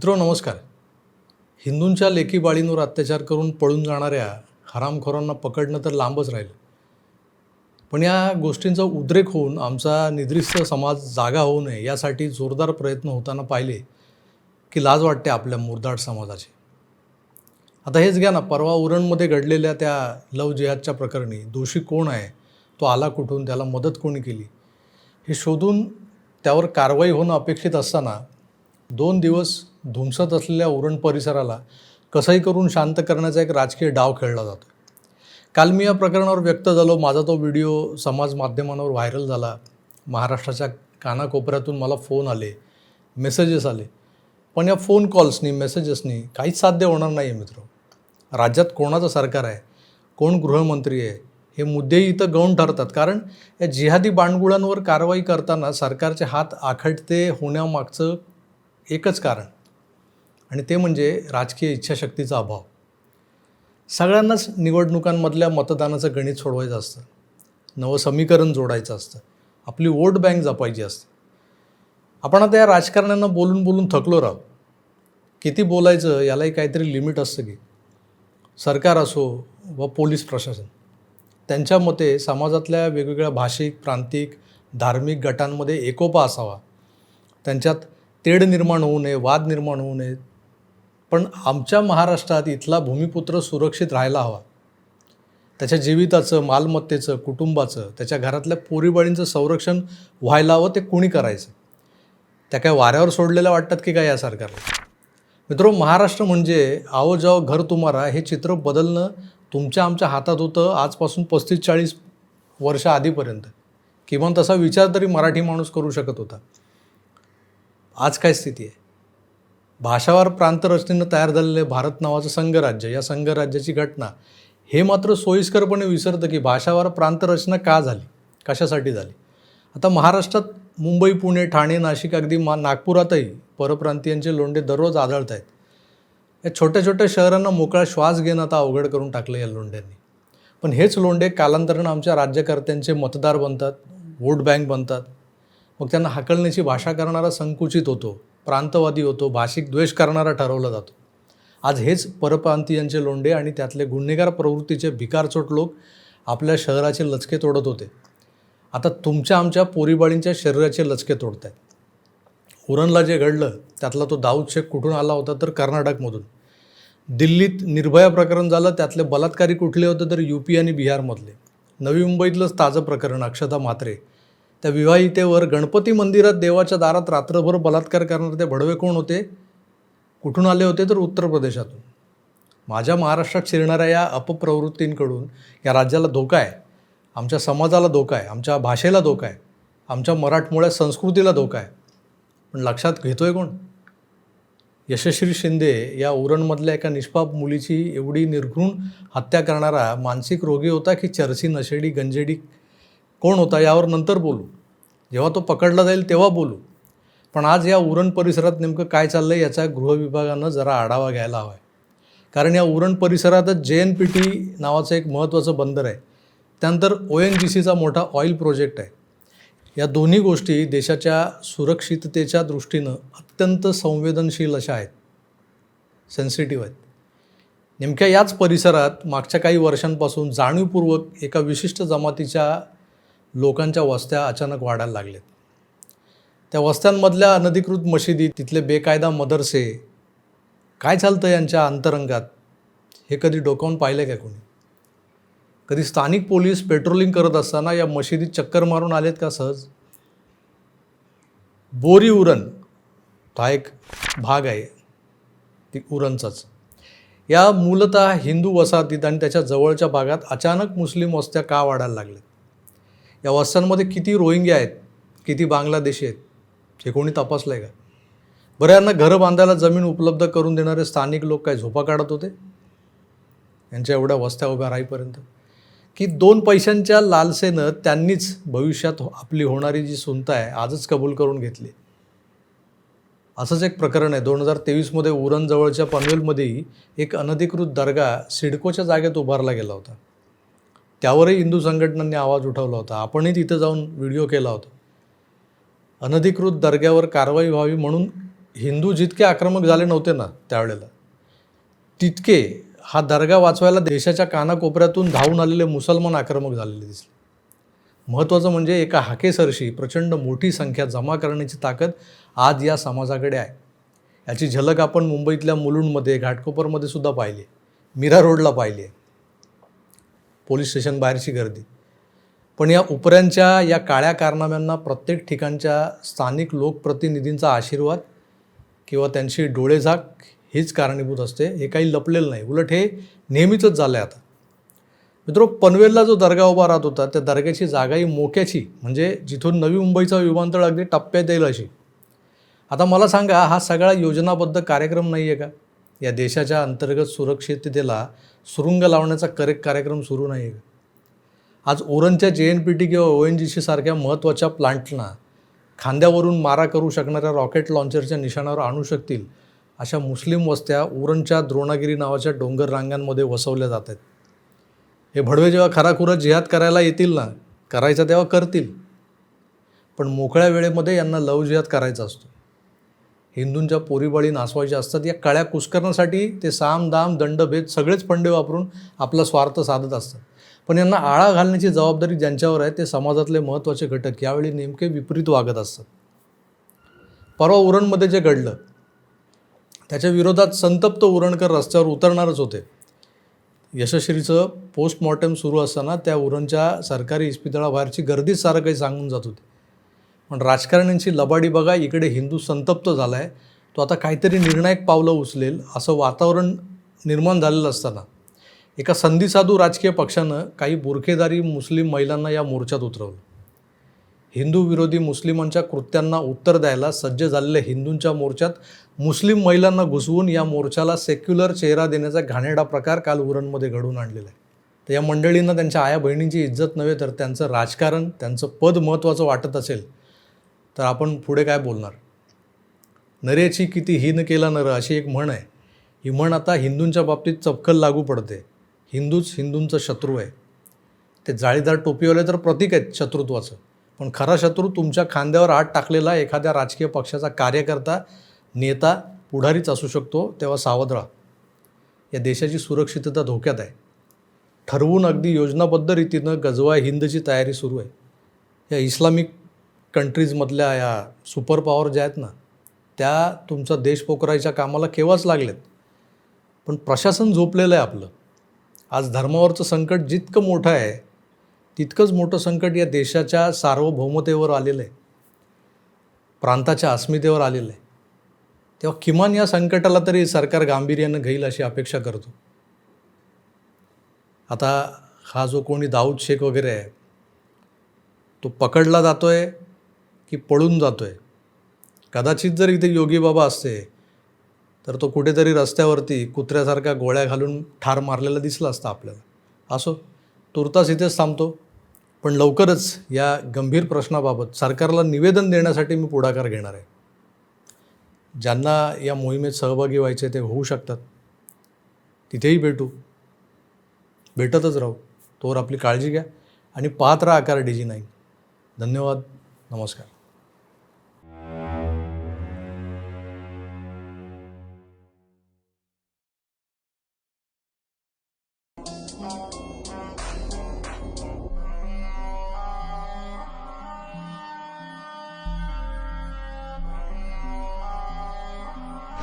मित्रो नमस्कार. हिंदूंच्या लेकी बाळींवर अत्याचार करून पळून जाणाऱ्या हरामखोरांना पकडणं तर लांबच राहिलं. पण या गोष्टींचा उद्रेक होऊन आमचा निद्रिस्त समाज जागा होऊ नये यासाठी जोरदार प्रयत्न होताना पाहिले की लाज वाटते आपल्या मुरदाड समाजाची. आता हेच घ्या ना परवा उरणमध्ये घडलेल्या त्या लव जिहादच्या प्रकरणी दोषी कोण आहे तो आला कुठून त्याला मदत कोणी केली हे शोधून त्यावर कारवाई होणं अपेक्षित असताना दोन दिवस धुमसत असलेल्या उरण परिसराला कसंही करून शांत करण्याचा एक राजकीय डाव खेळला जातो. काल मी या प्रकरणावर व्यक्त झालो. माझा तो व्हिडिओ समाज माध्यमांवर व्हायरल झाला. महाराष्ट्राच्या कानाकोपऱ्यातून मला फोन आले मेसेजेस आले. पण या फोन कॉल्सनी मेसेजेसनी काहीच साध्य होणार नाही आहे मित्र. राज्यात कोणाचं सरकार आहे? कोण गृहमंत्री आहे? हे मुद्देही इथं गौण ठरतात. कारण या जिहादी बांडगुळांवर कारवाई करताना सरकारचे हात आखडते होण्यामागचं एकच कारण. आणि ते म्हणजे राजकीय इच्छाशक्तीचा अभाव. सगळ्यांनाच निवडणुकांमधल्या मतदानाचं गणित सोडवायचं असतं. नवं समीकरण जोडायचं असतं. आपली वोट बँक जपायची असते. आपण आता या राजकारण्यांना बोलून बोलून थकलो राहू. किती बोलायचं यालाही काहीतरी लिमिट असतं की. सरकार असो व पोलीस प्रशासन. त्यांच्या मते समाजातल्या वेगवेगळ्या भाषिक प्रांतिक धार्मिक गटांमध्ये एकोपा असावा. त्यांच्यात तेढ निर्माण होऊ नये वाद निर्माण होऊ नये पण आमच्या महाराष्ट्रात इथला भूमिपुत्र सुरक्षित राहायला हवा. त्याच्या जीविताचं मालमत्तेचं कुटुंबाचं त्याच्या घरातल्या पोरीबाळींचं संरक्षण व्हायला हवं ते कुणी करायचं? त्या काय वाऱ्यावर सोडलेल्या वाटतात की काय या सरकारला? मित्रो महाराष्ट्र म्हणजे आओ जाओ घर तुम्हारा हे चित्र बदलणं तुमच्या आमच्या हातात होतं आजपासून पस्तीस चाळीस वर्ष आधीपर्यंत. किमान तसा विचार तरी मराठी माणूस करू शकत होता. आज काय स्थिती आहे? भाषावार प्रांतरचनेनं तयार झालेले भारत नावाचं संघराज्य या संघराज्याची घटना हे मात्र सोयीस्करपणे विसरतं की भाषावार प्रांतरचना का झाली? कशासाठी झाली? आता महाराष्ट्रात मुंबई पुणे ठाणे नाशिक अगदी मा नागपुरातही परप्रांतीयांचे लोंढे दररोज आढळत आहेत या छोट्या छोट्या शहरांना मोकळा श्वास घेणं आता अवघड करून टाकलं या लोंढ्यांनी. पण हेच लोंढे कालांतरानं आमच्या राज्यकर्त्यांचे मतदार बनतात वोट बँक बनतात. मग त्यांना हाकलण्याची भाषा करणारा संकुचित होतो. प्रांतवादी होतो भाषिक द्वेष करणारा ठरवला जातो. आज हेच परप्रांतीयांचे लोंढे आणि त्यातले गुन्हेगार प्रवृत्तीचे भिकारचोट लोक आपल्या शहराचे लचके तोडत होते. आता तुमच्या आमच्या पोरीबाळींच्या शरीराचे लचके तोडत आहेत उरणला जे घडलं त्यातला तो दाऊद शेख कुठून आला होता तर कर्नाटकमधून. दिल्लीत निर्भया प्रकरण झालं त्यातले बलात्कारी कुठले होते तर यू पी आणि बिहारमधले. नवी मुंबईतलंच ताजं प्रकरण अक्षता म्हात्रे. त्या विवाहितेवर गणपती मंदिरात देवाच्या दारात रात्रभर बलात्कार करणारे ते भडवे कोण होते? कुठून आले होते तर उत्तर प्रदेशातून? माझ्या महाराष्ट्रात शिरणाऱ्या या अपप्रवृत्तींकडून या राज्याला धोका आहे. आमच्या समाजाला धोका आहे. आमच्या भाषेला धोका आहे. आमच्या मराठमोळ्या संस्कृतीला धोका आहे. पण लक्षात घेतो आहे कोण? यशस्वी शिंदे या उरणमधल्या एका निष्पाप मुलीची एवढी निर्घृण हत्या करणारा मानसिक रोगी होता की चरसी नशेडी गंजेडी कोण होता यावर नंतर बोलू. जेव्हा तो पकडला जाईल तेव्हा बोलू. पण आज या उरण परिसरात नेमकं काय चाललं आहे याचा गृहविभागानं जरा आढावा घ्यायला हवा आहे कारण या उरण परिसरातच जे एन पी टी नावाचं एक महत्त्वाचं बंदर आहे. त्यानंतर ओ एन जी सीचा मोठा ऑइल प्रोजेक्ट आहे. या दोन्ही गोष्टी देशाच्या सुरक्षिततेच्या दृष्टीनं अत्यंत संवेदनशील अशा आहेत. सेन्सिटिव्ह आहेत. नेमक्या याच परिसरात मागच्या काही वर्षांपासून जाणीवपूर्वक एका विशिष्ट जमातीच्या लोकांच्या वस्त्या अचानक वाढायला लागल्यात त्या वस्त्यांमधल्या अनधिकृत मशिदी तिथले बेकायदा मदरसे काय चालतं यांच्या अंतरंगात? हे कधी डोकावून पाहिलं का कोणी? कधी स्थानिक पोलीस पेट्रोलिंग करत असताना या मशिदीत चक्कर मारून आलेत का सहज? बोरी उरण हा एक भाग आहे ती उरणचाच. या मूलतः हिंदू वसाहतीत आणि त्याच्या जवळच्या भागात अचानक मुस्लिम वस्त्या का वाढायला लागल्यात या वस्त्यांमध्ये किती रोहिंग्या आहेत किती बांगलादेशी आहेत हे कोणी तपासलं आहे का? बरं यांना घरं बांधायला जमीन उपलब्ध करून देणारे स्थानिक लोक काय झोपा काढत होते? यांच्या एवढ्या वस्त्या उभ्या राहीपर्यंत. की दोन पैशांच्या लालसेनं त्यांनीच भविष्यात हो- आपली होणारी जी सुनता आहे आजच कबूल करून घेतली. असंच एक प्रकरण आहे. दोन हजार तेवीसमध्ये उरणजवळच्या पनवेलमध्येही एक अनधिकृत दर्गा सिडकोच्या जागेत उभारला गेला होता. त्यावरही हिंदू संघटनांनी आवाज उठवला होता. आपणही तिथं जाऊन व्हिडिओ केला होता. अनधिकृत दर्ग्यावर कारवाई व्हावी म्हणून हिंदू जितके आक्रमक झाले नव्हते ना त्यावेळेला तितके हा दर्गा वाचवायला देशाच्या कानाकोपऱ्यातून धावून आलेले मुसलमान आक्रमक झालेले दिसले. महत्त्वाचं म्हणजे एका हाकेसरशी प्रचंड मोठी संख्या जमा करण्याची ताकद आज या समाजाकडे आहे. याची झलक आपण मुंबईतल्या मुलुंडमध्ये घाटकोपरमध्ये सुद्धा पाहिली मीरा रोडला पाहिली आहे. पोलीस स्टेशन बाहेरची गर्दी. पण या उपऱ्यांच्या या काळ्या कारनाम्यांना प्रत्येक ठिकाणच्या स्थानिक लोकप्रतिनिधींचा आशीर्वाद किंवा त्यांची डोळेझाक हीच कारणीभूत असते. हे काही लपलेलं नाही. उलट हे नेहमीचंच झालं आहे आता. मित्रो पनवेलला जो दर्गा उभा राहत होता त्या दर्ग्याची जागाही मोक्याची. म्हणजे जिथून नवी मुंबईचा विमानतळ अगदी टप्प्यात येईल अशी. आता मला सांगा हा सगळा योजनाबद्ध कार्यक्रम नाही आहे का? या देशाच्या अंतर्गत सुरक्षिततेला सुरुंग लावण्याचा करेक्ट कार्यक्रम सुरू नाही. आहे आज ओरनच्या जे एन पी टी किंवा ओ एन जी सी सारख्या महत्त्वाच्या प्लांटना खांद्यावरून मारा करू शकणाऱ्या रॉकेट लॉन्चरच्या निशाणावर आणू शकतील अशा मुस्लिम वस्त्या उरणच्या द्रोणागिरी नावाच्या डोंगर रांगांमध्ये वसवल्या जात आहेत. हे भडवे जेव्हा खराखुरा जिहाद करायला येतील ना करायचा तेव्हा करतील. पण मोकळ्या वेळेमध्ये यांना लव जिहाद करायचा असतो. हिंदूंच्या पोरीबाळी नासवायच्या असतात या कळ्या कुस्करण्यासाठी ते साम दाम दंडभेद सगळेच फंडे वापरून आपला स्वार्थ साधत असतात. पण यांना आळा घालण्याची जबाबदारी ज्यांच्यावर आहे ते समाजातले महत्त्वाचे घटक यावेळी नेमके विपरीत वागत असतात. परवा उरणमध्ये जे घडलं त्याच्या विरोधात संतप्त उरणकर रस्त्यावर उतरणारच होते. यशस्वीचं पोस्टमॉर्टम सुरू असताना त्या उरणच्या सरकारी इस्पितळाबाहेरची गर्दीच सारं काही सांगून जात होती. पण राजकारण्यांची लबाडी बघा इकडे हिंदू संतप्त झाला आहे तो आता काहीतरी निर्णायक पावलं उचलेल असं वातावरण निर्माण झालेलं असताना. एका संधीसाधू राजकीय पक्षानं काही बुरखेदारी मुस्लिम महिलांना या मोर्चात उतरवलं. हिंदू विरोधी मुस्लिमांच्या कृत्यांना उत्तर द्यायला सज्ज झालेल्या हिंदूंच्या मोर्चात मुस्लिम महिलांना घुसवून या मोर्चाला सेक्युलर चेहरा देण्याचा घाणेरडा प्रकार काल उरणमध्ये घडवून आणलेला आहे. तर या मंडळींना त्यांच्या आया बहिणींची इज्जत नव्हे तर त्यांचं राजकारण त्यांचं पद महत्त्वाचं वाटत असेल तर आपण पुढे काय बोलणार? नरेची किती हीन केला नर अशी एक म्हण आहे. ही म्हण आता हिंदूंच्या बाबतीत चपखल लागू पडते. हिंदूच हिंदूंचा शत्रू आहे. ते जाळीदार टोपीवाले तर प्रतीक आहेत शत्रुत्वाचं. पण खरा शत्रू तुमच्या खांद्यावर हात टाकलेला एखाद्या राजकीय पक्षाचा कार्यकर्ता नेता पुढारीच असू शकतो तेव्हा सावध राहा. या देशाची सुरक्षितता धोक्यात आहे. ठरवून अगदी योजनाबद्ध रीतीनं गजवा हिंदची तयारी सुरू आहे. या इस्लामिक कंट्रीजमधल्या या सुपर पॉवर ज्या आहेत ना त्या तुमचा देश पोकरायच्या कामाला केव्हाच लागलेत. पण प्रशासन झोपलेलं आहे आपलं. आज धर्मावरचं संकट जितकं मोठं आहे तितकंच मोठं संकट या देशाच्या सार्वभौमतेवर आलेलं आहे. प्रांताच्या अस्मितेवर आलेलं आहे. तेव्हा किमान या संकटाला तरी सरकार गांभीर्यानं घेईल अशी अपेक्षा करतो. आता हा जो कोणी दाऊद शेख वगैरे आहे तो पकडला जातो आहे की पळून जातो आहे कदाचित जर इथे योगी बाबा असते तर तो कुठेतरी रस्त्यावरती कुत्र्यासारख्या गोळ्या घालून ठार मारलेला दिसला असता आपल्याला. असो तुर्तास इथेच थांबतो. पण लवकरच या गंभीर प्रश्नाबाबत सरकारला निवेदन देण्यासाठी मी पुढाकार घेणार आहे. ज्यांना या मोहिमेत सहभागी व्हायचे ते होऊ शकतात. तिथेही भेटू. भेटतच राहू. तोवर आपली काळजी घ्या आणि पाहत राहा आकार डी जी धन्यवाद. नमस्कार.